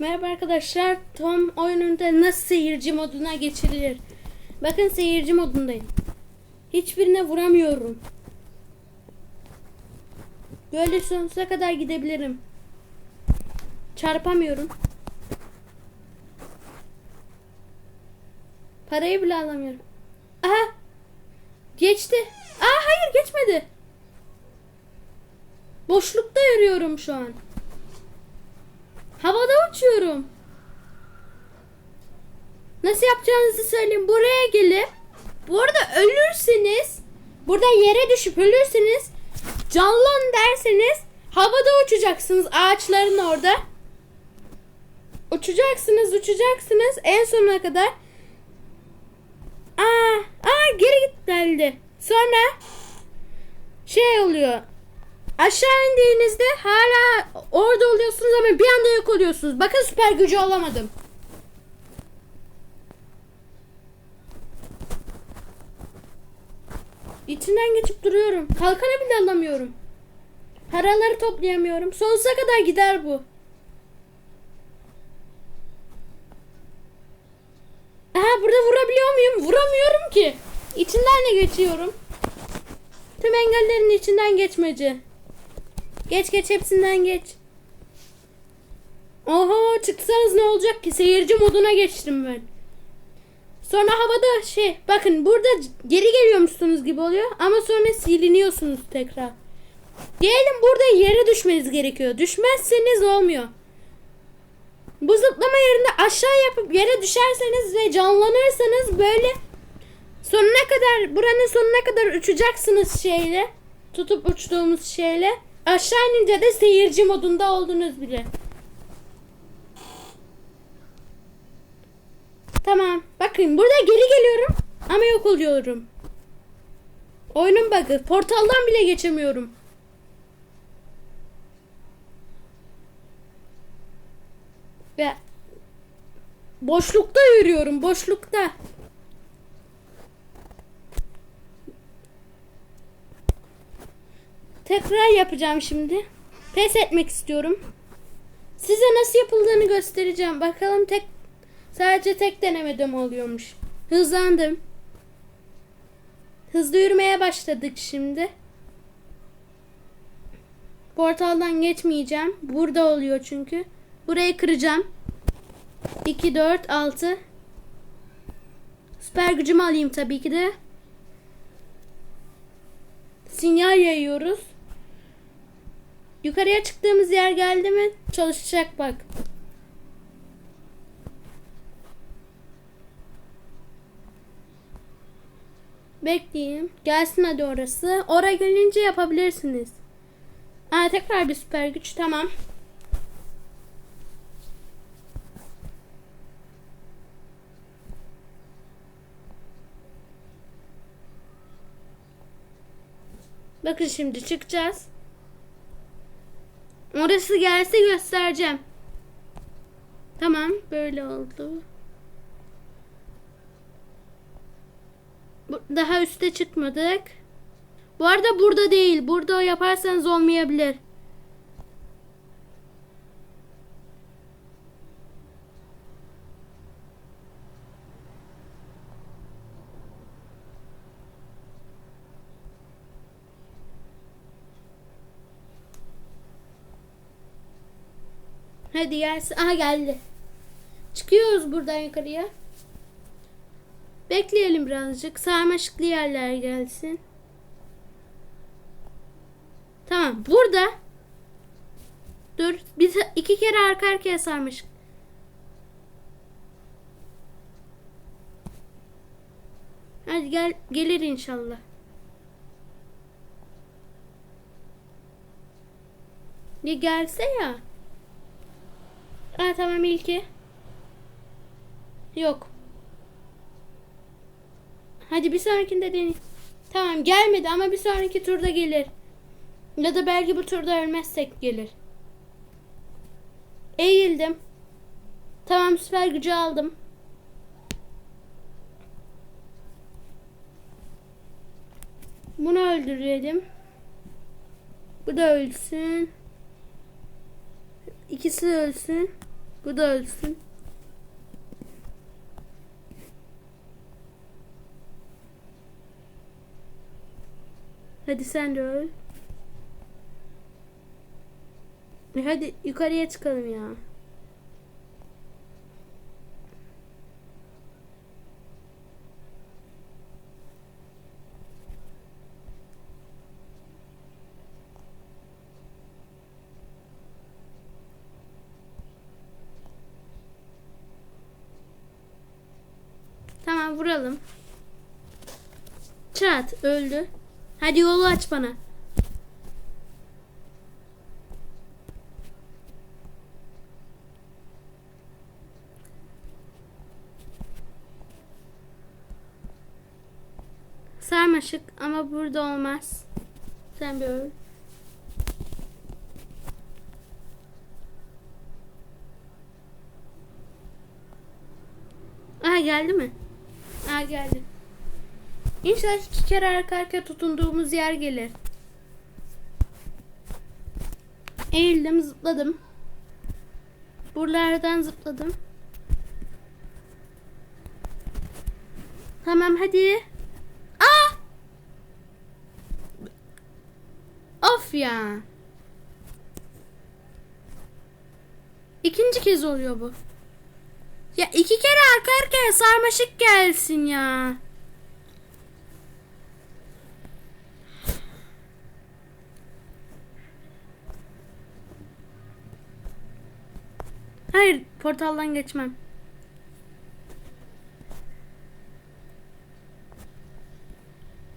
Merhaba arkadaşlar. Tom oyununda nasıl seyirci moduna geçirilir? Bakın seyirci modundayım. Hiçbirine vuramıyorum. Böyle sonsuza kadar gidebilirim. Çarpamıyorum. Parayı bile alamıyorum. Aha! Geçti. Aa hayır geçmedi. Boşlukta yürüyorum şu an. Havada uçuyorum. Nasıl yapacağınızı söyleyeyim. Buraya gelip bu arada ölürseniz burada yere düşüp ölürseniz canlan derseniz havada uçacaksınız ağaçların orada. Uçacaksınız uçacaksınız en sonuna kadar. Aa, aa geri git geldi. Sonra şey oluyor. Aşağı indiğinizde hala orada oluyorsunuz ama bir anda yok oluyorsunuz. Bakın süper gücü alamadım. İçinden geçip duruyorum. Kalkanı bile alamıyorum. Paraları toplayamıyorum. Sonsuza kadar gider bu. Aha burada vurabiliyor muyum? Vuramıyorum ki. İçinden de geçiyorum. Tüm engellerin içinden geçmeci. Geç geç hepsinden geç. Oha çıksanız ne olacak ki? Seyirci moduna geçtim ben. Sonra havada şey bakın burada geri geliyormuşsunuz gibi oluyor ama sonra siliniyorsunuz tekrar. Diyelim burada yere düşmeniz gerekiyor. Düşmezseniz olmuyor. Bu zıplama yerinde aşağı yapıp yere düşerseniz ve canlanırsanız böyle sonuna kadar buranın sonuna kadar uçacaksınız şeyle. Tutup uçtuğumuz şeyle. Aşağı inince de seyirci modunda oldunuz bile. Tamam. Bakın burada geri geliyorum ama yok oluyorum. Oyunun bug'ı. Portaldan bile geçemiyorum. Ve boşlukta yürüyorum. Boşlukta. Tekrar yapacağım şimdi. Pes etmek istiyorum. Size nasıl yapıldığını göstereceğim. Bakalım tek sadece tek denemede mi oluyormuş. Hızlandım. Hızlı yürümeye başladık şimdi. Portaldan geçmeyeceğim. Burada oluyor çünkü. Burayı kıracağım. 2 4 6 Süper gücümü alayım tabii ki de. Sinyal yayıyoruz. Yukarıya çıktığımız yer geldi mi? Çalışacak bak. Bekleyeyim. Gelsin hadi orası. Oraya gelince yapabilirsiniz. Aa, tekrar bir süper güç. Tamam. Bakın şimdi çıkacağız. Orası gelse göstereceğim. Tamam böyle oldu. Daha üste çıkmadık. Bu arada burada değil. Burada yaparsanız olmayabilir. Hadi gelsin. Aha geldi. Çıkıyoruz buradan yukarıya. Bekleyelim birazcık. Sarmaşıklı yerler gelsin. Tamam. Burada. Dur. Bir, iki kere arka arkaya sarmaşık. Hadi gel. Gelir inşallah. Ya gelse ya. Ha tamam ilki. Yok. Hadi bir sonrakinde deneyim. Tamam gelmedi ama bir sonraki turda gelir. Ya da belki bu turda ölmezsek gelir. Eğildim. Tamam süper gücü aldım. Bunu öldürelim. Bu da ölsün. İkisi de ölsün. Bu da ölsün. Hadi sen de öl. E Hadi yukarıya çıkalım ya. Tamam vuralım. Çat öldü. Hadi yolu aç bana. Sarmaşık ama burada olmaz. Sen bir öl. Aha geldi mi? Aha geldi. İnşallah iki kere arka arkaya tutunduğumuz yer gelir. Eğildim zıpladım. Buralardan zıpladım. Tamam hadi. Aa! Of ya. İkinci kez oluyor bu. Ya iki kere arka arkaya sarmaşık gelsin ya. Hayır portaldan geçmem.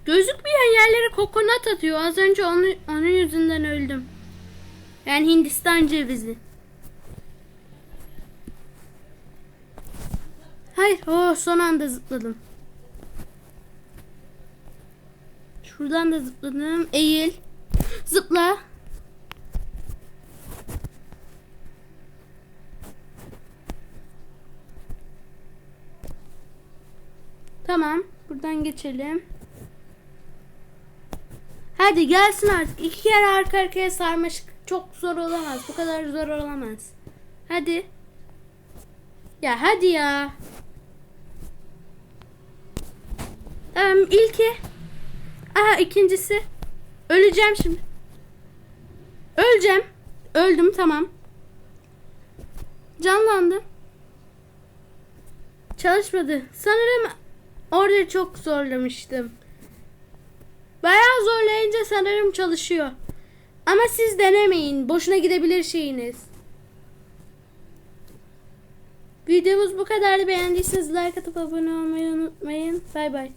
Gözükmeyen yerlere kokonat atıyor. Az önce onu, onun yüzünden öldüm. Yani Hindistan cevizi. Hayır. Oh, son anda zıpladım. Şuradan da zıpladım. Eğil. Zıpla. Tamam. Buradan geçelim. Hadi gelsin artık. İki kere arka arkaya sarmaşık çok zor olamaz. Bu kadar zor olamaz. Hadi. Ya hadi ya. Tamam ilki. Aha ikincisi. Öleceğim şimdi. Öleceğim. Öldüm tamam. Canlandı. Çalışmadı. Sanırım orada çok zorlamıştım. Bayağı zorlayınca sanırım çalışıyor. Ama siz denemeyin. Boşuna gidebilir şeyiniz. Videomuz bu kadardı. Beğendiyseniz like atıp abone olmayı unutmayın. Bay bay.